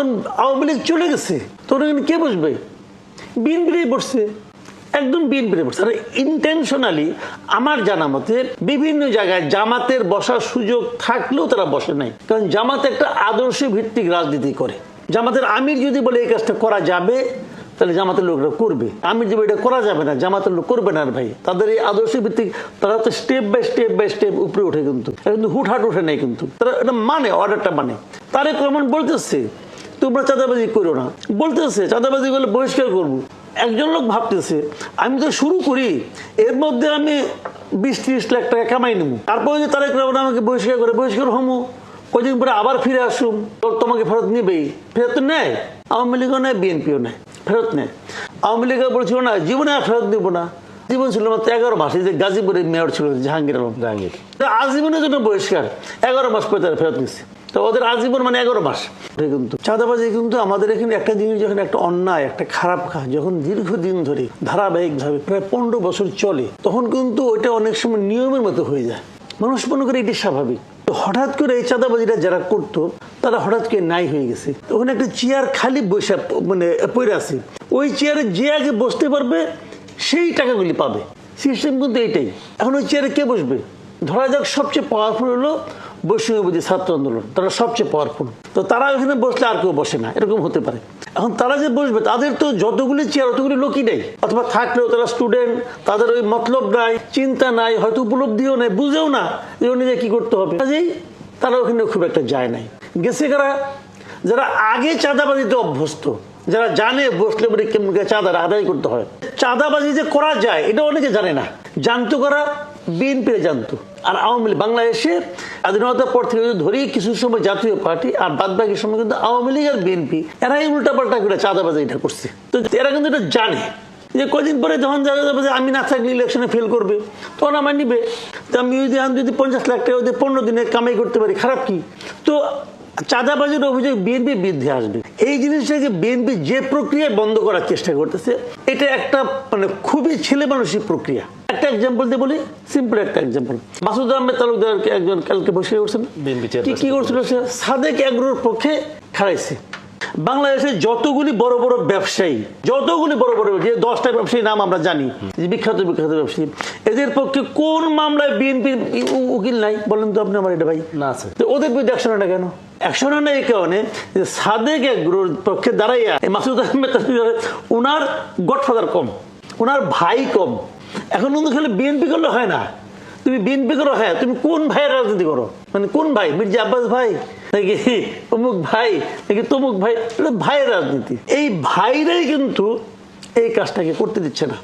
যখন আওয়ামী লীগ চলে গেছে তখন এখানে কে বসবে? বিএনপিরাই বসছে, একদম বিএনপিরে বসছে। আর ইন্টেনশনালি আমার জানা মতে বিভিন্ন জায়গায় জামাতের বসার সুযোগ থাকলেও তারা বসে নাই। কারণ জামাত একটা আদর্শ ভিত্তিক রাজনীতি করে। জামাতের আমির যদি বলে এই কাজটা করা যাবে, তাহলে জামাতের লোকরা করবে। আমির যদি এটা করা যাবে না, জামাতের লোক করবে না ভাই। তাদের এই আদর্শ ভিত্তিক তারা তো step by step by step উপরে ওঠে কিন্তু। কিন্তু হুটহাট ওঠে নাই কিন্তু। তারা এটা মানে অর্ডারটা মানে। তারে প্রমাণ বলতেছে তোমরা চাঁদাবাজি করো না। বলতেছে চাঁদাবাজি করলে বহিষ্কার করব। একজন লোক ভাবতেছে আমি তো শুরু করি এর মধ্যে আমি বিশ ত্রিশ লাখ টাকা কামাই নেব। তারপরে যে তারেক রহমান আমাকে বহিষ্কার করে বহিষ্কার হমু। কদিন পরে আবার ফিরে আসুম। তো তোমাকে ফেরত নেবেই। ফেরত তো নেয়? আওয়ামী লীগও নেয় বিএনপিও নেয়। ফেরত নেয়। আওয়ামী লীগ বলছিল না জীবনে আর ফেরত দিব না। জীবন ছিল মাত্র এগারো মাস এই যে গাজীপুরের মেয়র ছিল জাহাঙ্গীর আলম। জাহাঙ্গীর। তো আজীবনের জন্য বহিষ্কার। এগারো মাস পরে তারা ফেরত নিচ্ছে তো ওদের আজীবন মানে এগারো মাস। কিন্তু চাঁদাবাজি কিন্তু আমাদের এখানে একটা জিনিস যখন একটা অন্যায়, একটা খারাপ কাজ যখন দীর্ঘদিন ধরে ধারাবাহিকভাবে প্রায় পনেরো বছর চলে, তখন কিন্তু ওইটা অনেক সময় নিয়মের মতো হয়ে যায়। মানুষ মনে করে এটি স্বাভাবিক। হঠাৎ করে এই চাঁদাবাজিটা যারা করতো, তারা হঠাৎ করে নাই হয়ে গেছে। তো ওখানে একটা চেয়ার খালি বসে মানে পড়ে আছে। ওই চেয়ারে যে আগে বসতে পারবে, সেই টাকাগুলি পাবে। সিস্টেম কিন্তু এইটাই। এখন ওই চেয়ারে কে বসবে? ধরা যাক সবচেয়ে পাওয়ারফুল হলো বৈষ্ণবী ছাত্র আন্দোলন, তারা সবচেয়ে পাওয়ারফুল তো তারা ওখানে বসলে আর কেউ বসে না, এরকম হতে পারে। এখন তারা যে বসবে, তাদের তো যতগুলি চেয়ার অতগুলি লোকই নেই। অথবা থাকলেও তারা স্টুডেন্ট তাদের ওই মতলব নাই, চিন্তা নাই, হয়তো উপলব্ধিও নেই, বুঝেও না যে নিজে কি করতে হবে। কাজেই তারা ওখানে খুব একটা যায় নাই। গেছে কারা? যারা আগে চাঁদাবাজিতে অভ্যস্ত, যারা জানে বসলে পরে কেমন করে চাঁদা আদায় করতে হয়। চাঁদাবাজি যে করা যায়, এটা অনেকে জানে না। জানতো করা? বিএনপি জানতো। আর আওয়ামী লীগ, বাংলাদেশে স্বাধীনতার পর থেকে যদি ধরি, কিছু সময় জাতীয় পার্টি আর বাদ বাকি সময় কিন্তু আওয়ামী লীগ আর বিএনপি, এরাই উল্টা পাল্টা করে চাঁদাবাজি এটা করছে। তো এরা কিন্তু এটা জানে যে কদিন পরে যখন জানা যাবে যে আমি না থাকলে ইলেকশনে ফেল করবে, তখন আমার নিবে আমি যদি আমি যদি পঞ্চাশ লাখ টাকা যদি পনেরো দিনে কামাই করতে পারি, খারাপ কি? তো চাঁদাবাজির অভিযোগ বিএনপি বৃদ্ধি আসবে। এই জিনিসটাকে বিএনপি যে প্রক্রিয়ায় বন্ধ করার চেষ্টা করতেছে এটা একটা মানে খুবই ছেলে মানুষের প্রক্রিয়া। একটা এক্সাম্পল দিয়ে বলি সিম্পল একটা এক্সাম্পল মাসুদ আহমেদ তালুকদার একজন কালকে বসে উঠছেন কি করছিল সে? সাদেক এগ্রোর পক্ষে খাড়াইছে বাংলাদেশের যতগুলি বড় বড় ব্যবসায়ী যতগুলি বড় বড় যে দশটা ব্যবসায়ী নাম আমরা জানি বিখ্যাত বিখ্যাত ব্যবসায়ী এদের পক্ষে কোন মামলায় বিএনপির উকিল নাই? বলেন তো আপনি আমার এটা ভাই। না আছে। তো ওদের বিরুদ্ধে অ্যাকশন না কেন? অ্যাকশন না এই কারণে যে সাদেক এগ্রোর পক্ষে দাঁড়াইয়া এই মাসুদ আহমেদ ওনার গডফাদার কম ওনার ভাই কম। এখন কিন্তু খালি বিএনপি করলে হয় না। তুমি বিএনপি করো হ্যাঁ তুমি কোন ভাইয়ের রাজনীতি করো? মানে কোন ভাই? মির্জা আব্বাস ভাই? নাকি অমুক ভাই, নাকি তমুক ভাই? ভাইয়ের রাজনীতি। এই ভাইরাই কিন্তু এই কাজটাকে করতে দিচ্ছে না।